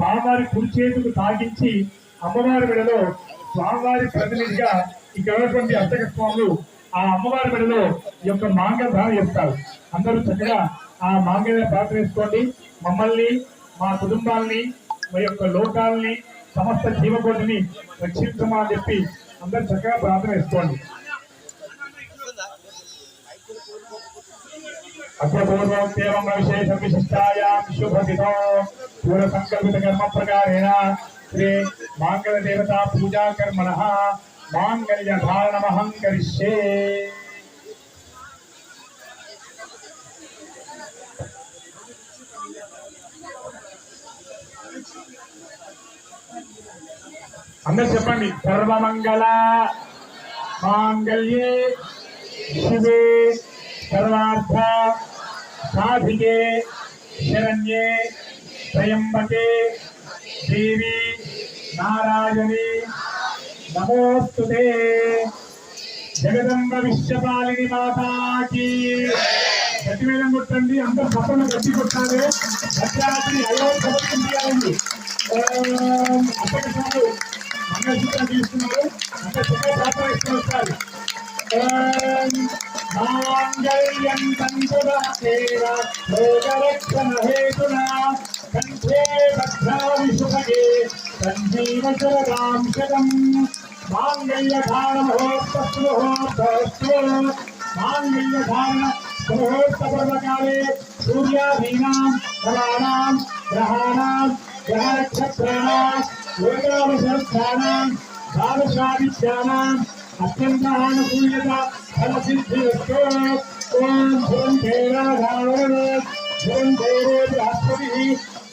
స్వామివారి కుడి చేతులు తాగించి అమ్మవారి మెడలో స్వామివారి ప్రతినిధిగా ఇక్కడ ఉన్నటువంటి అర్చక స్వాములు ఆ అమ్మవారి మెడలో ఈ యొక్క మాంగ చేస్తారు. అందరూ చక్కగా ఆ మాంగళ్య ప్రార్థన చేసుకోండి మమ్మల్ని మా కుటుంబాల్ని మా యొక్క లోకాల్ని సమస్త జీవకోటిని రక్షించమని చెప్పి అందరూ చక్కగా ప్రార్థన చేసుకోండి అగ్రపూర్వం విశేష విశిష్టాయాం శుభదితో పూర్వ సంకల్పిత కర్మ ప్రకారేణ శ్రీ మాంగళ దేవతా పూజా కర్మణ. మాంగళ్య ధారణమహం కరిష్యే. అందరు చెప్పండి. సర్వమంగళ మాంగళ్యే శివే సర్వార్థ సాధికే శరణ్యే త్రయంబకే దేవి నారాయణి నమోస్తు జగదంబ విశ్వపాలిని మాతాకి గట్టివేదం కొట్టండి అందరు సపన గట్టి కొట్టాలి భద్రాద్రి అయోధ్య అప్పటి మంగళసూత్రం తీసుకున్నారు అంటే చిన్న పాత్ర ఇస్తూ వస్తారు माङ्गल्यं कण्ठदासेन लोकरक्षणहेतुना कण्ठे भद्राविशुभगे सञ्जीवचरदां शतम् माङ्गल्यधारणमहोत्तस्वहोत्तस्व माङ्गल्यधारण मुहूर्तपर्वकाले सूर्यादीनां फलानां ग्रहाणां ग्रहनक्षत्राणां लोकावसंस्थानां द्वादशादित्यानां గ్రహాణాం గ్రహనక్షత్రాణాం ఏకాదశస్థానాం ద్వాదశాదిత్యానాం అత్యంతానుకూల్యత ఫలసిద్ధిరస్తో ఓం ధ్రువం తేరాధారణ ధ్రువం తేరే బృహస్పతి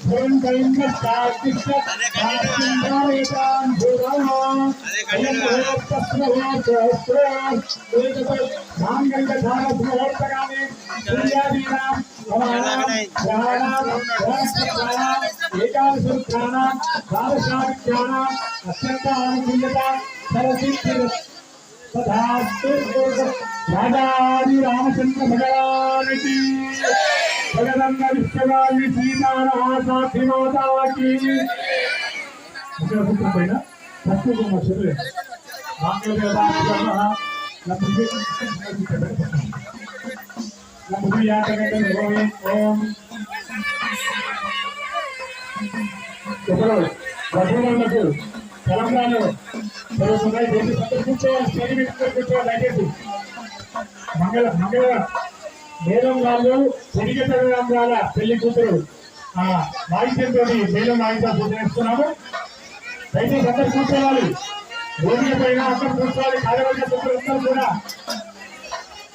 ధ్రువం తైంద్రస్తాస్తిష్ట మాంగళ్యధారణ సూర్యాదీనాం ఏకాదశుత్రాణం ద్వాదశాదిత్యానాం అత్యంత ఆనుకూల్యత సరసిద్ధిరస్తో తథాస్తు రాజాది రామచంద్ర భగవానికి జగదన్న విశ్వవాణి సీతారాసాక్షి మాతాకి సూత్రం పైన చదువు ఓం ఒకరు తెలంగాణలో జరుగుతున్నాయి దేని కూర్చోవాలి స్టేజ్ మీద కూర్చోవాలి దయచేసి. మంగళ మంగళ. మేడం వాళ్ళు పెళ్ళి కూతురు ఆ వాయిద్యంతో మేడం వాయిద్యాలు పూజ దయచేసి అందరు కూర్చోవాలి. భూమి పైన అందరు కూర్చోవాలి కార్యవర్గ సభ్యులు అందరూ కూడా.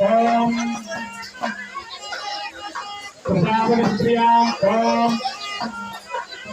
ఓం. ప్రజాపతి స్త్రియా ఓం.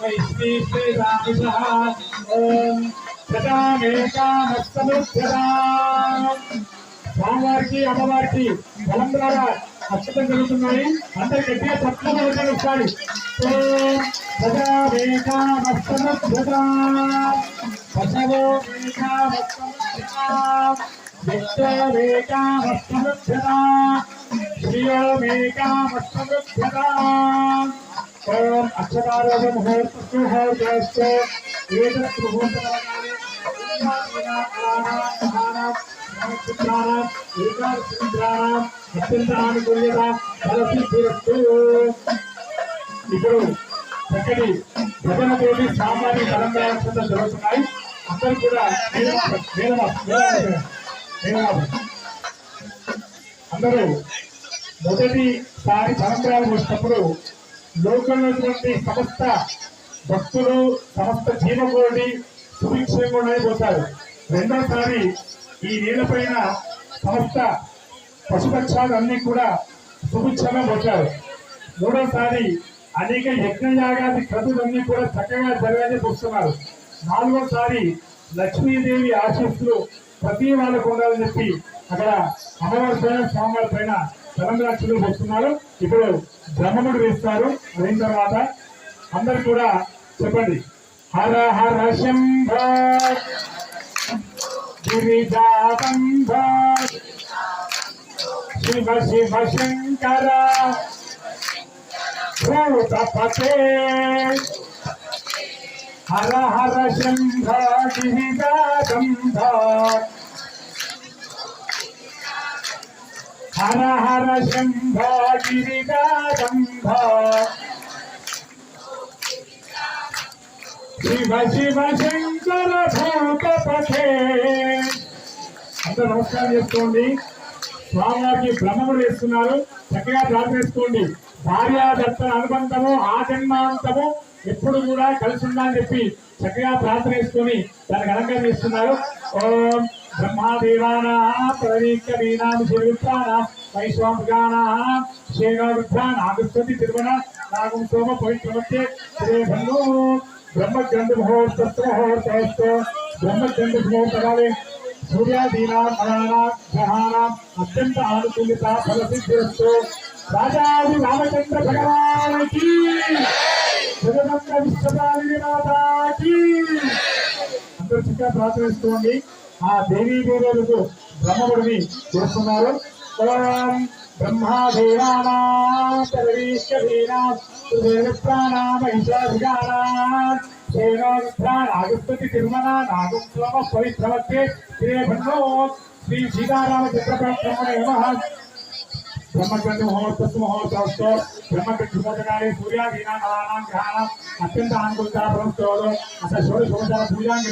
वैश्वी श्रीरामिषः ॐ शतामेकामस्तमुद्यताम् స్వామివారికి అమ్మవారికి బలం ద్వారా అక్షతం జరుగుతున్నాయి అందరు గట్టిగా తప్పక ఒకసారి పశవో శ్రియో మేకామస్తముద్యత ఓం అక్షరారోగ ముహూర్త ముహూర్తస్తు ఏతత్ ముహూర్తకాలే అత్యంత ఆనుకూల్యత ఫలసిద్ధిరస్తు ఇప్పుడు చక్కటి భజనతోటి సామాన్య తెలంగాణ జరుగుతున్నాయి. అందరూ కూడా అందరూ మొదటిసారి తెలంగాణ వచ్చినప్పుడు లోకంలో సమస్త భక్తులు సమస్త జీవకోటి సుభిక్షంగా పోతారు రెండోసారి ఈ నీళ్ళపైన సమస్త పశుపక్షాలు అన్ని కూడా సుభిక్షంగా పోతారు. మూడోసారి అనేక యజ్ఞయాగాది క్రతులన్నీ కూడా చక్కగా జరగాలని చూస్తున్నారు. నాలుగోసారి లక్ష్మీదేవి ఆశీస్సులు ప్రతి వాళ్ళకు ఉండాలని చెప్పి అక్కడ అమ్మవారి పైన స్వామివారి పైన తెలంగాణలు వస్తున్నారు. ఇప్పుడు బ్రహ్మముడు వేస్తారు అయిన తర్వాత అందరు కూడా చెప్పండి. హర హర శంభ. గిరిజాబంధ శివ శివ శంకర. భూతపతే. హర హర శంభ. గిరిజాబంధ హర హర శంభ గిరిజాబంధ శివ శివ శంకర భూతపతే అందరూ నమస్కారం చేసుకోండి. స్వామివారికి భ్రమములు వేస్తున్నారు. చక్కగా ప్రార్థిస్తోండి భార్యాభర్తల అనుబంధము ఆ జన్మాంతము ఎప్పుడు కూడా కలిసి ఉండాలని చెప్పి చక్కగా ప్రార్థన చేసుకొని దానికి అలంకరణ చేస్తున్నారు. ఓం బ్రహ్మాదేవానా ప్రవీకరీనాం శివృత్తానాం వైశ్వాంగానాం శేఖరుద్ధాన్ తిరుమల నాగం సోమ పవిత్రమత్యే శ్రేభన్ను బ్రహ్మగ్రంథ ముహూర్తస్సు ముహూర్తస్తు బ్రహ్మగ్రంథ ముహూర్తకాలే అత్యంత ఆనుకూలిత ఫలసిద్ధిరస్తు రాజాది రామచంద్ర భగవానికి జగదంత విశ్వపాలిని మాతాకి చక్కగా ఆ దేవీ దేవేలకు బ్రహ్మముడిని చేస్తున్నారు. ఓం బ్రహ్మాదేవానాగస్పతి తిరుమల నాగం శ్రమ శ్రీ భన్నో శ్రీ సీతారామ చంద్రప్రభ్రహ్మణే నమ బ్రహ్మగ్రంథ మహోత్సవ మహోత్సవస్తో బ్రహ్మగ్రంథాలే సూర్యాదీనా గ్రహాణం అత్యంత అనుకూలత బ్రహ్మోత్సవాలు అసలు షోడ శోభాల పూజాం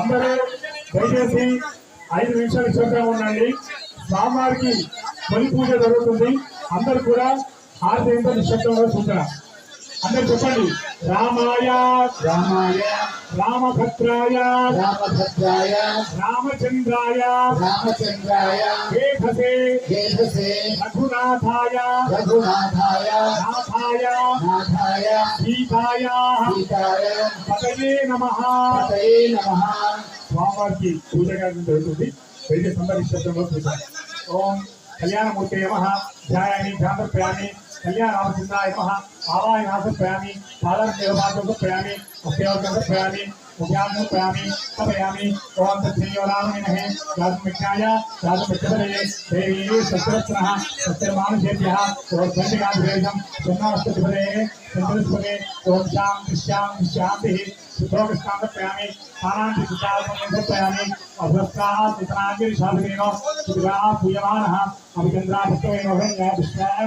అందరూ దయచేసి ఐదు నిమిషాలు శ్రద్ధగా ఉండండి. స్వామివారికి తొలి పూజ జరుగుతుంది. అందరూ కూడా ఆర్దయంతో నిశ్శబ్దంగా సూచన అందరు చెప్పండి రామాయ రామాయ రామభద్రాయ రామభద్రాయ రామచంద్రాయ రామచంద్రాయ వేధసే దేవసే రఘునాథాయ రఘునాథాయ నాథాయ నాథాయ సీతాయ సీతాయ పదయే నమ పతయే నమః స్వామివారికి పూజ గారి జరుగుతుంది వెళ్ళి సందర్శ శబ్దంలో పూజ ఓం కళ్యాణమూర్తి నమ ధ్యాయాన్ని कल्याण आवाज़ यहाँ से प्रयामी फादर देवभाग्यों प्रयामी प्रयामी भुजानु प्रयामि तपयामि ओम पृथ्वीयोरामि नहे जातु मिथ्याय जातु मिथ्यपदये देवी सत्रत्नः सत्रमानुषेभ्यः ओम चण्डिकाभिषेकं जन्माष्टपदये चन्द्रस्पदे ओम शां श्यां शान्तिः सुखोकस्कान्त प्रयामि स्थानान्ति सुखात्मनि प्रयामि अभ्रस्ताः चित्रागिरिशासनेनो सुखा पूयमानः अभिचन्द्राभक्तमेनो हृदय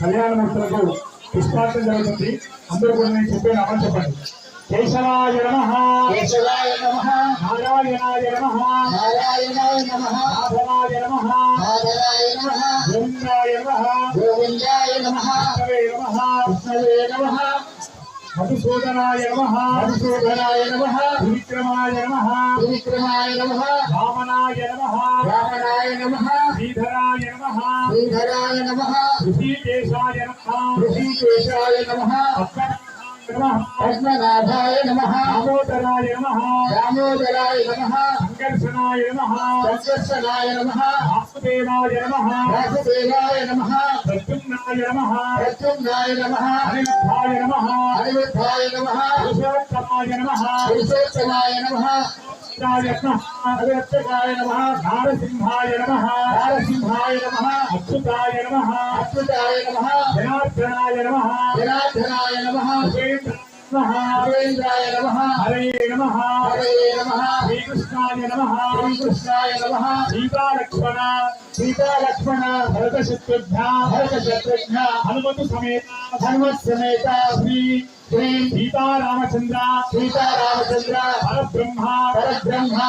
కళ్యాణమూర్తులకు పుష్పార్థం జరుగుతుంది. అందరూ కూడా నేను చెప్పే అమలు చెప్పండి. కేశవాయ నమ. కేశవాయ నమః. నారాయణాయ నమ. నారాయణాయ నమః. మాధవాయ నమ. మాధవాయ నమః. గోవిందాయ నమ. గోవిందాయ నమః. విష్ణవే నమ. విష్ణవే నమః. మధుసూదనాయ నమ. మధుసూదనాయ నమః. విక్రమాయ నమ. త్రివిక్రమాయ నమః. వామనాయ నమ. రావణాయ నమః. శ్రీధరాయ నమ. శ్రీధరాయ నమః. ఋషికేశాయ నమ. ఋషికేశాయ నమః. నమ పద్మనాభాయ నమః. దామోదరాయ నమ. దామోదరాయ నమః. సంకర్షణాయ నమ. సంకర్షణాయ నమః. వాసుదేవాయ నమ. వాసుదేవాయ నమః. ప్రద్యుమ్నాయ నమ. ప్రత్యుమ్నాయ నమః. అనిరుద్ధాయ నమ. అనిరుద్ధాయ నమః. పురుషోత్తమాయ నమ. పురుషోత్తమాయ రాయ నమ. అగత్యకాయ నమః. నారసింహాయ నమ. నారసింహాయ నమః. అచ్యుతాయ నమ. అచ్యుతాయ నమః. జనార్దనాయ నమ. జనార్దనాయ నమః. నమ. ఉపేంద్రాయ నమః. హరే నమ. హరయే నమః శ్రీకృష్ణాయ నమ. శ్రీకృష్ణాయ నమః. సీతాలక్ష్మణ సీతా లక్ష్మణ భరత శత్రుఘ్న భరత శత్రుఘ్న హనుమతు సమేత. హనుమత్ సమేత. శ్రీ శ్రీ సీతారామచంద్ర. సీతారామచంద్ర. పరబ్రహ్మ. పరబ్రహ్మ.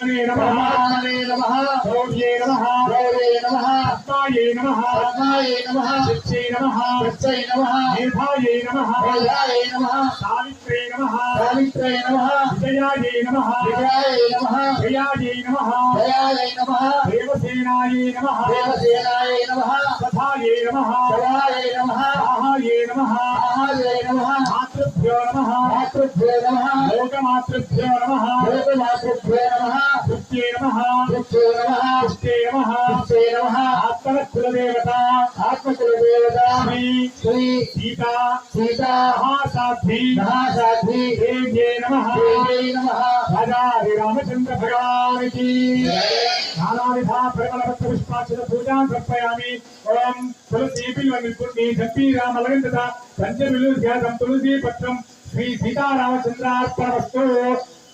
పరమాత్మనే నమ పరమాత్మనే నమః. గౌర్యే నమ. గౌరే నమః. పద్మాయే నమ. పద్మాయే నమః. శిక్షే నమ. వత్సై నమః. మేధాయే నమ. వేదాయే నమః. సావిత్రే నమ. సావిత్రై నమః. విజయాయే నమ. విజయాయే నమః. జయాయే నమ. జయాయే నమః. దేవసేనాయే నమ. దేవసేనాయే నమః. సభాయే నమ. సదాయే నమః. సాహాయే నమ. మహాయే నమః. మాతృభ్యో నమ మాతృభ్యో నమః లోకమాతృభ్యో నమ లోకమాతృభ్యో నమః కృత్యే నమ కృత్యో నమః పుష్టే నమ పుష్టే నమః ఆత్మన కులదేవత ఆత్మకుల దేవత శ్రీ శ్రీ సీత సీతా మహాసాధ్వి మహాసాధ్వి దేవ్యే నమ దేవ్యై నమః రాజా శ్రీ రామచంద్ర భగవానికి నానావిధా పరిమళపత్ర పుష్పాక్షర పూజాం సమర్పయామి ఓం తులసి బిల్వమిత్రుణ్ణి జపి రామలగంధత పంచమిలు ధ్యాతం తులసి పత్రం శ్రీ సీతారామచంద్రార్పణమస్తు.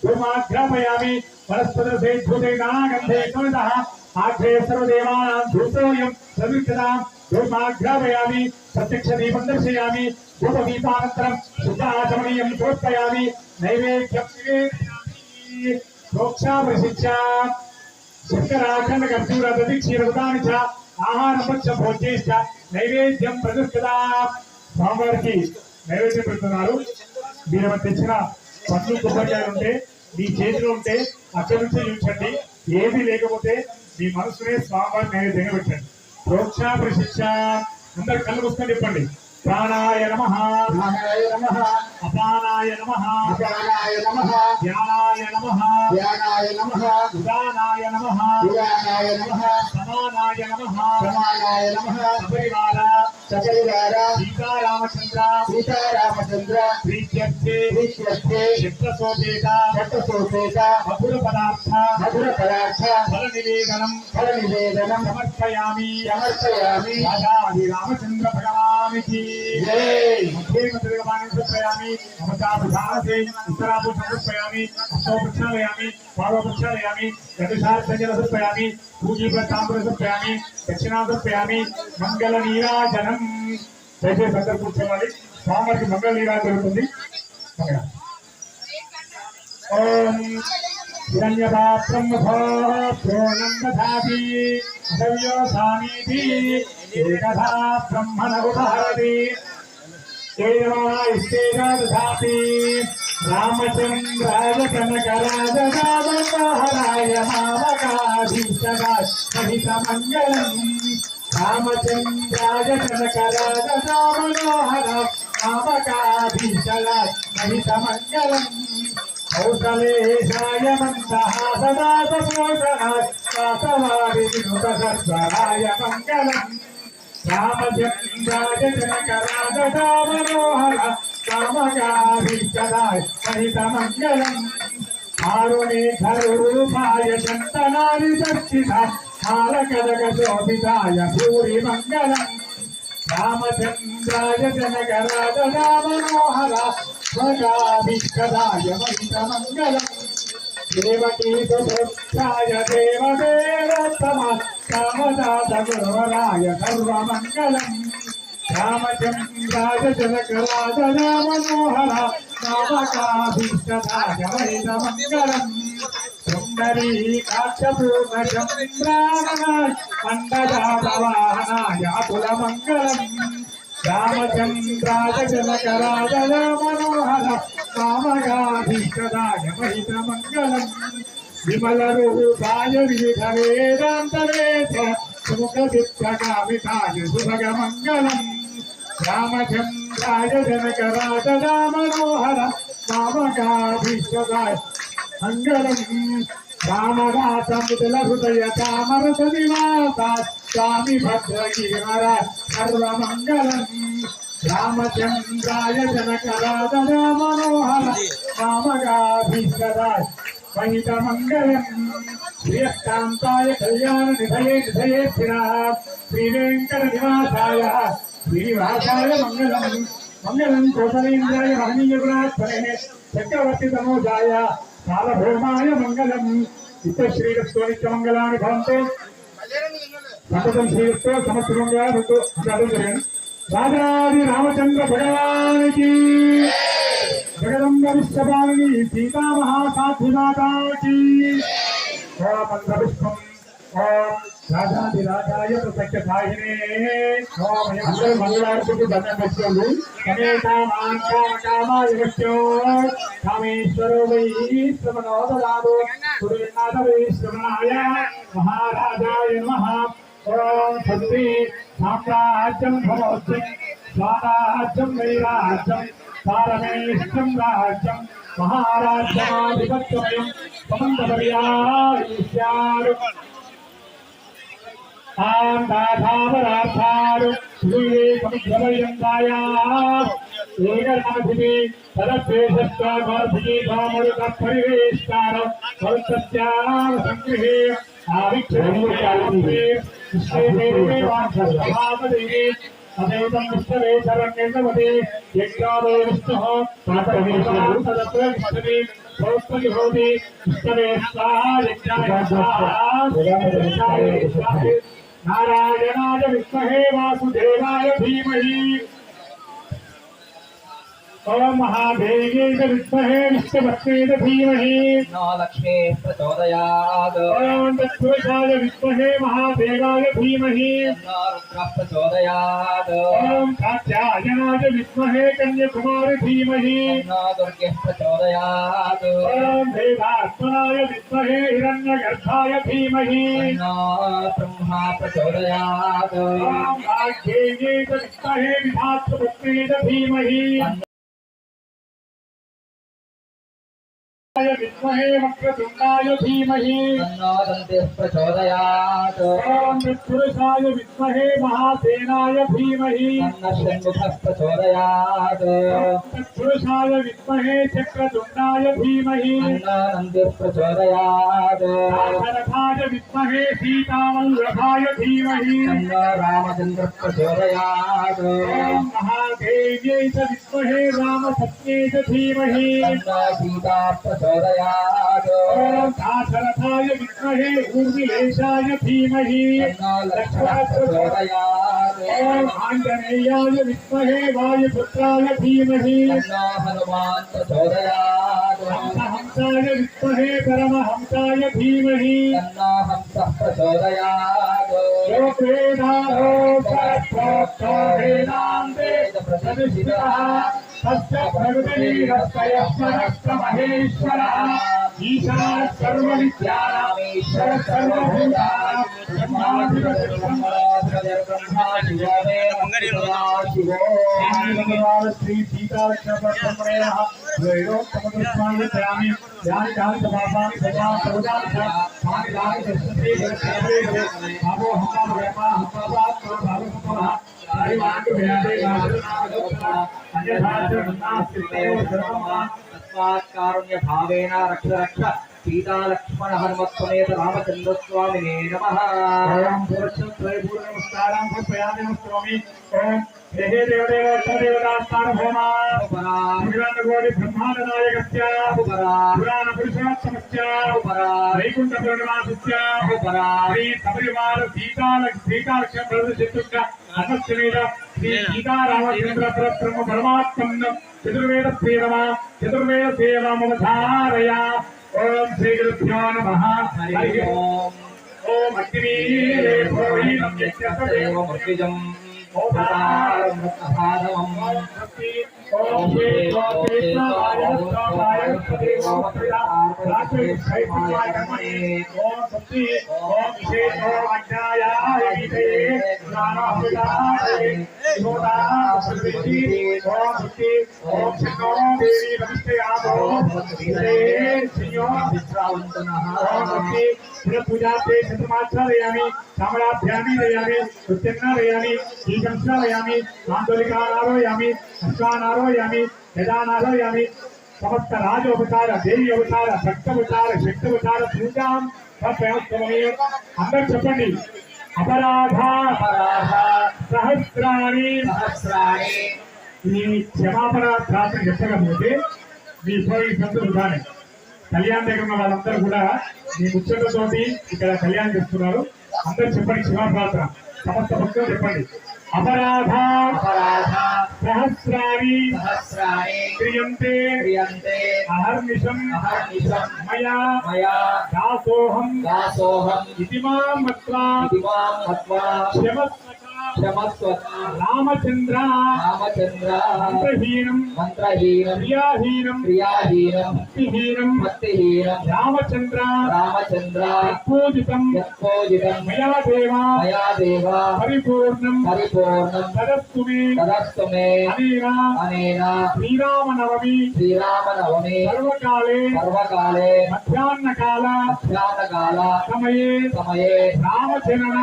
ధూమాఘ్రాపయామి వనస్పతి భూతే నానాగంధే కవితః ఆగ్రే సర్వదేవానాం ధూతోయం ప్రవిష్టతాం ధూమాఘ్రాపయామి ప్రత్యక్ష దీపం దర్శయామి ధూపదీపానంతరం శుద్ధాచమనీయం సమర్పయామి నైవేద్యం నివేదయామి శంకరాఖండ కర్పూర దది చ ఆహారపక్ష భోజ్యేష్ట నైవేద్యం ప్రతిష్ఠిత. స్వామివారికి నైవేద్యం పెడుతున్నారు. మీరు ఏమైనా తెచ్చిన పట్లు కొబ్బరికాయలు ఉంటే మీ చేతిలో ఉంటే అక్కడి నుంచి చూపించండి. ఏది లేకపోతే మీ మనసునే స్వామివారి నైవేద్యంగా పెట్టండి. ప్రోక్షామృశిచ్చ అందరు కళ్ళు మూసుకొని చెప్పండి. ప్రాణాయ నమ. మహాయ నమః. అపానాయ నమ. అపానాయ నమః. ధ్యానాయ నమ. ధ్యానాయ నమః. ఉదానాయ నమ. పురాణాయ నమః. సమానాయ నమ. ప్రమాణాయ నమః. సపరివార. సకలివార సీతారామచంద్ర. సీతారామచంద్ర. ప్రీత్యర్థే ప్రీత్యర్థే మధుర పదార్థ మధుర పదార్థ ఫల నివేదనం ఫల నివేదనం సమర్పయామి. సమర్పయామి. రాజాది రామచంద్ర భగవానికి. సమర్పయామి ప్రక్షాళయామి పాదో ప్రక్షాళయామి గతిసార సమర్పయామి పూజీ ప్రతాంబర సమర్పయామి దక్షిణా సమర్పయామి మంగళ నీరాజనం దయచేసి అందరు కూర్చోవాలి స్వామికి మంగళ నీరాజనం జరుగుతుంది ఓం హిరణ్యపాత్రం ప్రోణం దధాతి అసవ్యోసామీతి ఏకథా బ్రహ్మణ ఉపహరతి దధాతి రామచంద్రాయ కనకరాజరాజరాయ మామకాధీశరాయ సహిత మంగళం రామచంద్రాయ కనకరాజరామనోహర మామకాధీశరాయ సహిత మంగళం కౌసలేశాయ మందహాసదాసపోషణాయ మంగళం రామచంద్రాయ జనకరాజమనోహర రామగాభిష్టదాయ సహిత మంగళం ఆరుణి చందనాది దర్శిత కాలకలక శోభితాయ భూరి మంగళం రామచంద్రాయ జనకరాజ రామనోహర స్వగాభిష్టదాయ మంగళం దేవకీ సుభద్రాయ దేవదేవతమ రామదాత గురువరాయ సర్వమంగళం. రామచంద్రాయ జనకరాజ రామనోహర నామకాభీష్టదాయ మహిత మంగళం సుందరీకాక్షపూర్ణచంద్రాయ మండజాతవాహనాయ కుల మంగళం రామచంద్రాయ జనకరాజ రామనోహర రామగాధీష్టదాయ మహిత మంగళం విమల రూపాయ వివిధ సుముఖ చిత్తకామితాయ సుభగ మంగళం రామచంద్రాయ జనకరాజ రామనోహర రామగాధీష్టదాయ మంగళం రామదాసముదల హృదయ కామరస నివాస స్వామి భద్రగిరివర సర్వమంగళం రామచంద్రాయ జనకరాజ రామనోహర రామగాభీష్టరాయ మహిత మంగళం శ్రీయకాంతాయ కళ్యాణ నిధయే నిధయేత్తిన శ్రీ వెంకట నివాసాయ శ్రీనివాసాయ మంగళం. మంగళం కోసలేంద్రాయ మహనీయ గుణాత్మనే చక్రవర్తి తమోజాయ సార్వభౌమాయ మంగళం. ఇతశ్రీరస్తో నిత్యమంగళాన్ని సంతకం సతతం శ్రీరస్తో సమస్తమంగా భవంతో జరిగింది. రాజాది రామచంద్ర భగవానికి జగదంబ విశ్వపాలని సీతా మహాసాధ్వి మాతాకి ఓం మంత్రపుష్పం ఓం రాజాది రాజాయ ప్రసక్త సాహినే ఓం అందరూ మంగళార్పుకు దండం పెట్టుకోండి సమేతామాన్ కామ కామాయ వశ్యో కామేశ్వరో వై శ్రవణోదరాదు సురేనాథ వై శ్రవణాయ మహారాజాయ నమః ఓం సత్తి సామ్రాజ్యం భవోత్సం స్వారాజ్యం వైరాజ్యం సారమేష్టం రాజ్యం మహారాజ్యమాధిపత్యమయం సమంతపర్యాయిష్యారు ఆందాధావరార్థారు వివేకముద్రవయందాయా ఏకనాథిని తదద్వేషత్వాగోధిని భామరుక పరివేష్టార స్వల్పత్యావ సంగృహే ఆవిక్షేత్రే విశ్వేదేవే వాంఛస్వభావదేవి అదేతం విష్ణవే శరణ్యవదే యజ్ఞాదో విష్ణుః పాతవేశ్వరం తదత్ర విష్ణవే సౌత్పతి భవతి విష్ణవే స్వాహా యజ్ఞాయ స్వాహా నారాయణాయ విష్ణహే వాసుదేవాయ ధీమహి महादेवी विद्महे विष्णुभक्तेन धीमहि। महालक्ष्मी प्रचोदयात्। ॐ तत्पुरुषाय विद्महे महादेवाय धीमहि। प्रचोदयात् दुर्गे प्रचोदयात्। ॐ देवात्मनाय विद्महे हिरण्यगर्भाय धीमहि। ब्रह्मा प्रचोदयात्। ॐ भाग्ये विद्महे विद्महे वक्रतुण्डाय धीमहि तन्नो दन्तिः प्रचोदयात् पुरुषाय विद्महे महासेनाय धीमहि। तन्न षण्मुखः प्रचोदयात् पुरुषाय विद्महे चक्रतुण्डाय धीमहि। तन्नो दन्तिः प्रचोदयात्। रथाय विद्महे सीतावल्लभाय धीमहि। तन्नो प्रचोदयात्। महादेव्यै च विद्महे रामसत्ये च धीमहि। सीता प्रचोदयात् प्रचोदयात् दाशरथाय विद्महे ऊर्मिलेशाय धीमहि। लक्ष्मणः प्रचोदयात् आञ्जनेयाय विद्महे वायुपुत्राय धीमहि। हनुमान् प्रचोदयात् हंसहंसाय विद्महे परमहंसाय धीमहि। हंसः प्रचोदयात् योगेनारोपप्रोक्तो हेनान्ते प्रसन्नितः ప్రతిష్ఠితః తస్య ప్రకృతిరస్తయస్మరస్త మహేశ్వరः ఈశాన సర్వవిద్యానామీశ్వర సర్వభూతానాం బ్రహ్మాధిపతిర్బ్రహ్మ శ్రీ సీతాలక్ష్మణే వేదోత్తమకృష్ణాన్ని ధ్యామి ధ్యాని ధ్యాని సమాపాని సదా సౌదాని ధ్యాని ధ్యాని దర్శతే దర్శతే అబో హమ్మ బ్రహ్మ హమ్మ బాత్ భాగవతః సీతాలక్ష్మణ వేదే గాధనాగోత్ర అన్యథాచరణాస్తితో ధర్మమా తస్మాత్కారుణ్య భావేన హనుమత్వమేత రామచంద్ర స్వామినే నమః ఓం పురుషత్వై పూర్ణ నమస్కారం సమర్పయామి నమస్కామి ఓం దేహే బ్రహ్మాండ నాయకస్య పురాణ పురుషోత్తమస్య వైకుంఠ శ్రీ సీతాల శ్రీ సీతారామచంద్ర పరబ్రహ్మ చతుర్వేద సేవమా చతుర్వేద ఓం శ్రీ గురుభ్యో నమః హరి ఓం ఓం అగ్నివీరే ప్రోహీతం యజ్ఞసదేవ మృత్యుజం ఓం శక్తి ఓం శ్రీ గోపేశ్వరాయ స్వామాయ సదేవ ప్రియా రాత్రి శైత్యాయ కర్మణి ఓం శక్తి ఓం సమస్త రాజోపచార దేవి అవతార భక్తవతార శక్తవతార పూజాం సమర్పయామి. అందరు చెప్పండి. అపరాధ అపరాధ సహస్రాణి. సహస్రాణి. ఈ క్షమాపణ ప్రార్థన చెప్పకపోతే మీ ఉపయోగించినంత వృధానే కళ్యాణ్ దగ్గర ఉన్న వాళ్ళందరూ కూడా మీ ముచ్చటతోటి ఇక్కడ కళ్యాణం చేస్తున్నారు. అందరూ చెప్పండి క్షమా ప్రార్థన సమస్త భక్తులు చెప్పండి. అపరాధ అపరాధ సహస్రాన్ని సహస్రాణి క్రియంతే క్రియంతే అహర్నిశం అహర్నిశం మయా మయా దాసోహం దాసోహం ఇతి మాం మత్వా ఇది మాం మత్వా క్షమస్వత క్షమస్వత రామచంద్ర రామచంద్ర మంత్రహీనం మంత్రహీనం క్రియాహీనం క్రియాహీనం భక్తిహీనం భక్తిహీనం రామచంద్ర రామచంద్ర పూజితం యత్పోజితం మయా దేవా మయా దేవ పరిపూర్ణం పరిపూర్ణం తదస్తు మే తదస్తు మే అనేన అనేన శ్రీరామనవమి శ్రీరామనవమి సర్వకాలే సర్వకాలే మధ్యాహ్నకాల మధ్యాహ్నకాల సమయే సమయే రామచరణ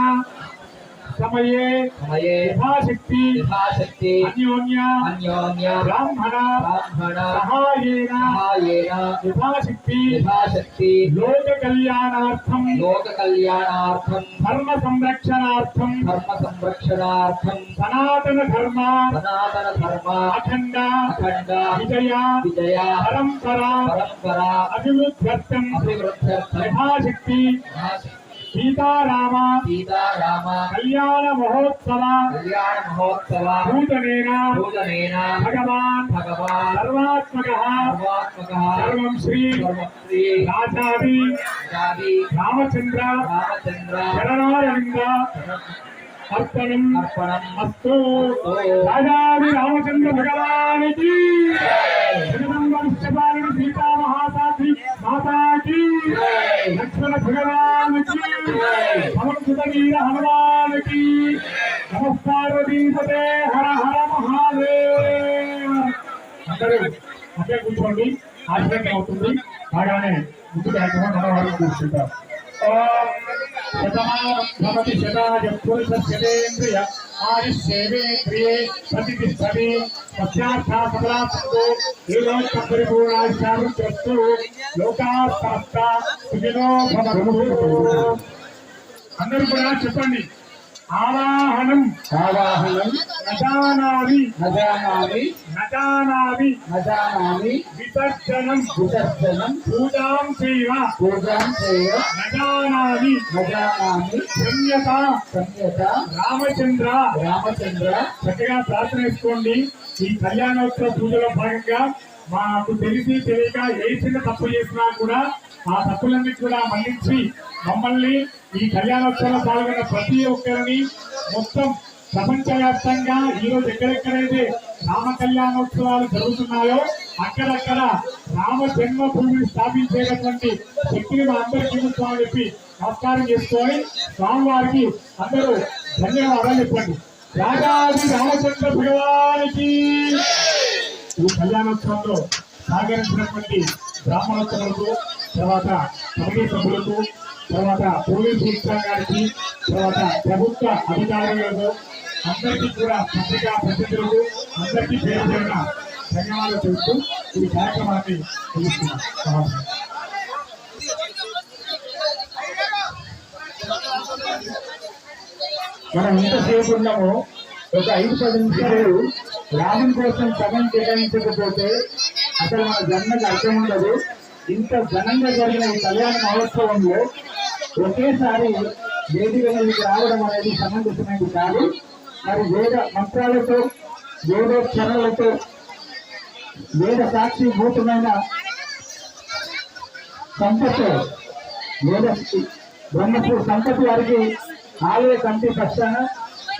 సమయే సమయే యథాశక్తి యథాశక్తి అన్యోన్య అన్యోన్య బ్రాహ్మణ బ్రాహ్మణ సహాయేన సహాయేన యథాశక్తి యథాశక్తి లోక కళ్యాణార్థం లోక కళ్యాణార్థం ధర్మ సంరక్షణార్థం ధర్మ సంరక్షణార్థం సనాతన ధర్మ సనాతన ధర్మ అఖండ అఖండ విజయ విజయ పరంపర పరంపర అభివృద్ధ్యర్థం అభివృద్ధ్యర్థం యథాశక్తి సీతారామ సీతారామ కళ్యాణ మహోత్సవ కళ్యాణ మహోత్సవ భూతనేన పూజనేన భగవాన్ భగవాన్ సర్వాత్మక సర్వాత్మక సర్వం శ్రీ సర్వశ్రీ రాజాది రాజాది రామచంద్ర రామచంద్ర చరణారవింద అర్పణం అర్పణం అస్తు రాజాది రామచంద్ర భగవానికి సీతా మహాసాధి మాతాకి లక్ష్మణ భగవానికి సమర్పిత వీర హనుమానికి నమస్కారదీపతే హర హర మహాదేవ అందరూ అక్కడే కూర్చోండి ఆశ్చర్యం అవుతుంది బాగానే ముందు కార్యక్రమం మన వారు కూర్చుంటారు ఓం శతమానం భవతి శతాయ ప్రతిష్టతి. పశ్చాత్తా సఫలాస్తు ఏలోక పరిపూర్ణాశాంతస్తు సుఖినో భవంతు అందరూ కూడా చెప్పండి. ఆవాహనం ఆవాహనం నజానాది నజానామి. నజానాది నజానామి. విసర్జనం. విసర్జనం. పూజాం చైవ పూజాం చేయ. నజానాది నజానామి. ధన్యత సంయత. రామచంద్ర. రామచంద్ర. చక్కగా ప్రార్థన చేసుకోండి. ఈ కళ్యాణోత్సవ పూజలో భాగంగా మాకు తెలిసి తెలియక ఏ చిన్న తప్పు చేసినా కూడా ఆ తప్పులన్నీ కూడా మన్నించి మమ్మల్ని ఈ కళ్యాణోత్సవంలో పాల్గొన్న ప్రతి ఒక్కరిని మొత్తం ప్రపంచవ్యాప్తంగా ఈ రోజు ఎక్కడెక్కడైతే రామ కళ్యాణోత్సవాలు జరుగుతున్నాయో అక్కడక్కడ రామ జన్మభూమిని స్థాపించేటటువంటి శక్తిని మా అందరికీ ఇవ్వమని చెప్పి నమస్కారం చేసుకొని స్వామివారికి అందరూ ధన్యవాదాలు చెప్పండి. రాజాది రామచంద్ర భగవానికి ఈ కళ్యాణోత్సవంలో సహకరించినటువంటి బ్రాహ్మణోత్సవులకు తర్వాత కమిటీ సభ్యులకు తర్వాత పోలీసు యంత్రాంగానికి తర్వాత ప్రభుత్వ అధికారులకు అందరికీ కూడా పత్రికా ప్రతినిధులకు అందరికీ పేరు పేరున ధన్యవాదాలు చెబుతూ ఈ కార్యక్రమాన్ని ముగిస్తున్నాం. నమస్కారం. మనం ఎంతసేపు ఉన్నామో ఒక ఐదు పది నిమిషాలు రాముని కోసం సమయం కేటాయించకపోతే అసలు మన జన్మకి అర్థం ఉండదు. ఇంత ఘనంగా జరిగిన ఈ కళ్యాణ మహోత్సవంలో ఒకేసారి వేదిక మీదకి రావడం అనేది సమంజసమైనది కాదు. మరి వేద మంత్రాలతో వేదోక్షరాలతో వేద సాక్షి భూతమైన సంపత్ వేద బ్రహ్మపూర్ సంపత్ వారికి ఆలయ కమిటీ పక్షాన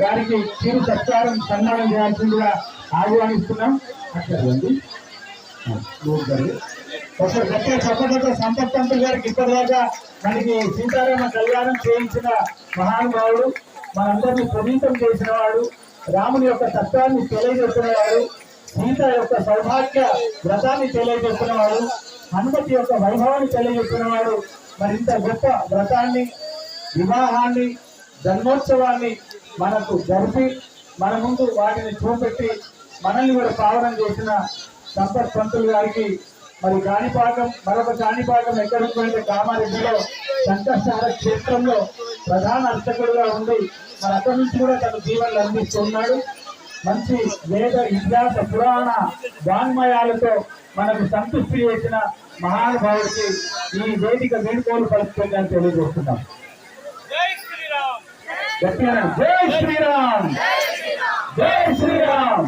వారికి చిరు సత్కారం సన్మానం చేయాల్సిందిగా ఆహ్వానిస్తున్నాం. అక్కడ ఒకసారి గట్టిగా సపోర్ట్ సంపత్ పంతులు గారికి ఇప్పటిదాకా మనకి సీతారామ కళ్యాణం చేయించిన మహానుభావుడు మనందరినీ పునీతం చేసిన వాడు రాముని యొక్క తత్వాన్ని తెలియజేస్తున్నవాడు సీత యొక్క సౌభాగ్య వ్రతాన్ని తెలియజేస్తున్నవాడు హనుమతి యొక్క వైభవాన్ని తెలియజేస్తున్నవాడు మరింత గొప్ప వ్రతాన్ని వివాహాన్ని జన్మోత్సవాన్ని మనకు జరిపి మన ముందు వాటిని చూపెట్టి మనల్ని కూడా పావనం చేసిన సంపత్ పంతులు గారికి మరి కాణిపాకం మరొక కాణిపాకం ఎక్కడ ఉందంటే కామారెడ్డిలో సంకష్టహార క్షేత్రంలో ప్రధాన అర్చకుడుగా ఉండి మరి అక్కడి నుంచి కూడా తన జీవనాలు అందిస్తున్నాడు. మంచి వేద ఇతిహాస పురాణ వాంగ్మయాలతో మనకు సంతృప్తి చేసిన మహానుభావుడికి ఈ వేదిక వేడుకోలు పలుకుతుందని తెలియజేస్తున్నాం. గట్టిగా జై శ్రీరామ్! జై శ్రీరామ్!